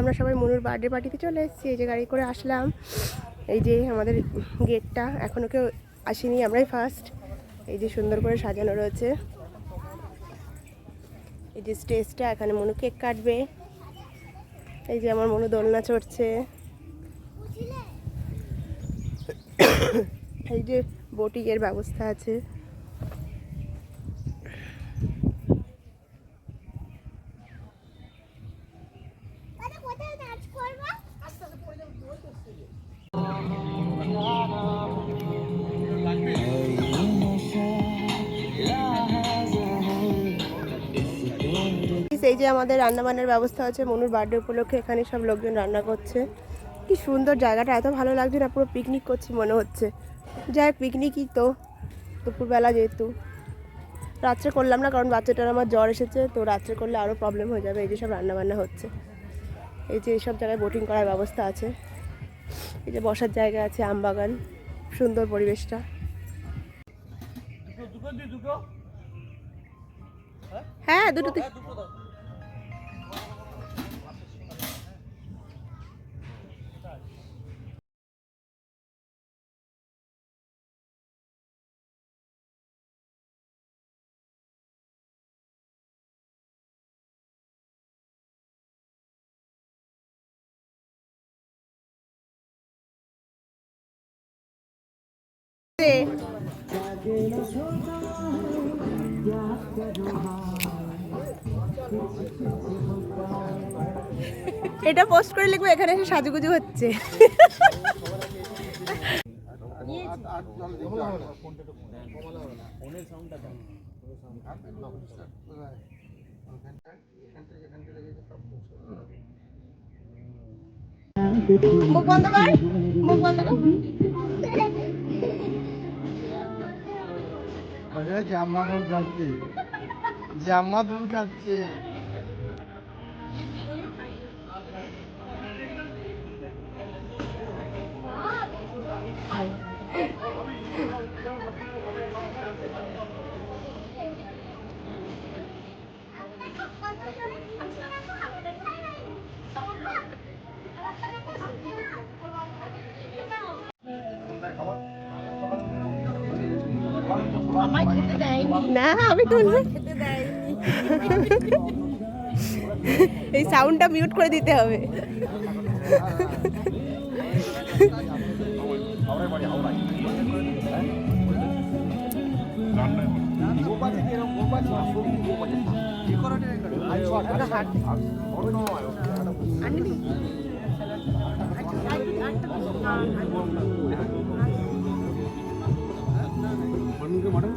আমরা সবাই মনুর বার্থডে পার্টিতে চলে এসেছি। এই যে গাড়ি করে আসলাম। এই যে আমাদের গেটটা এখনও কেউ আসেনি, আমরাই ফার্স্ট এই যে সুন্দর করে সাজানো রয়েছে। এই যে স্টেজটা এখানে মনু কেক কাটবে। এই যে আমার মনু দোলনা চড়ছে। এই যে বোটিংয়ের ব্যবস্থা আছে। এই যে আমাদের রান্নাবান্নার ব্যবস্থা আছে, মনুর বার্থডে উপলক্ষে এখানে সব লোকজন রান্না করছে। কি সুন্দর জায়গাটা, এত ভালো লাগছে না, পুরো পিকনিক করছি মনে হচ্ছে। যাই হোক পিকনিকই তো, দুপুরবেলা যেহেতু। রাত্রে করলাম না, কারণ বাচ্চাটার আমার জ্বর এসেছে, তো রাত্রে করলে আরও প্রবলেম হয়ে যাবে, এই যে সব রান্নাবান্না হচ্ছে। এই যে এইসব জায়গায় বোটিং করার ব্যবস্থা আছে। এই যে বসার জায়গা আছে আমবাগান সুন্দর পরিবেশটা। হ্যাঁ দুটো এটা পোস্ট করে লিখব এখানে এসে সাজুগুজু হচ্ছে। মুখ বন্ধ কর মুখ বন্ধ কর। জামা দুধ খাচ্ছে জামা দুধ খাচ্ছে না আমি তুলবো এই সাউন্ডটা মিউট করে দিতে হবে। நாங்கள் மடம்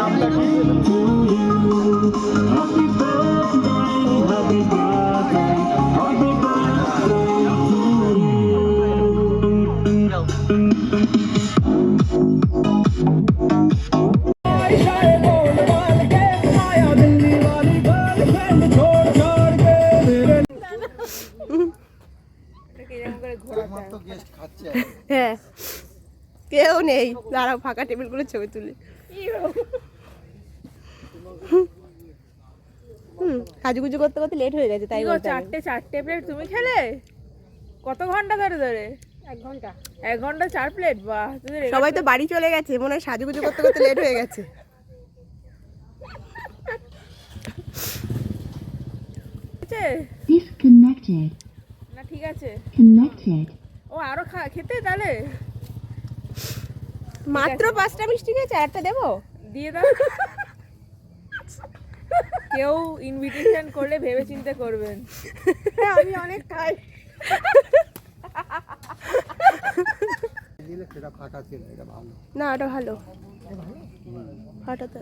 নামটা কি কেউ নেই। দাঁড়াও ফাঁকা টেবিলগুলো ছবি তুলে। হুম সাজুগুজু করতে করতে লেট হয়ে গেছে তাই। চারটে চারটে প্লেট তুমি খেলে? কত ঘণ্টা ধরে ধরে? এক ঘণ্টা। এক ঘণ্টা চার প্লেট বাহ সবাই তো বাড়ি চলে গেছে মনে হয় সাজুগুজু করতে করতে লেট হয়ে গেছে? Disconnected. না ঠিক আছে। Connected. ও আরও খা খেতে তাহলে? মাত্র পাঁচটা মিষ্টি খেয়েছে আর একটা দেবো? দিয়ে দাও। কেউ ইনভিটেশন করলে ভেবে চিন্তে করবেন আমি অনেক খাই। দিলে সেটা ফাঁকা ছিল এটা ভালো। না ওটা ভালো। ফাটাতে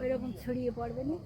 ওইরকম ছড়িয়ে পড়বে না?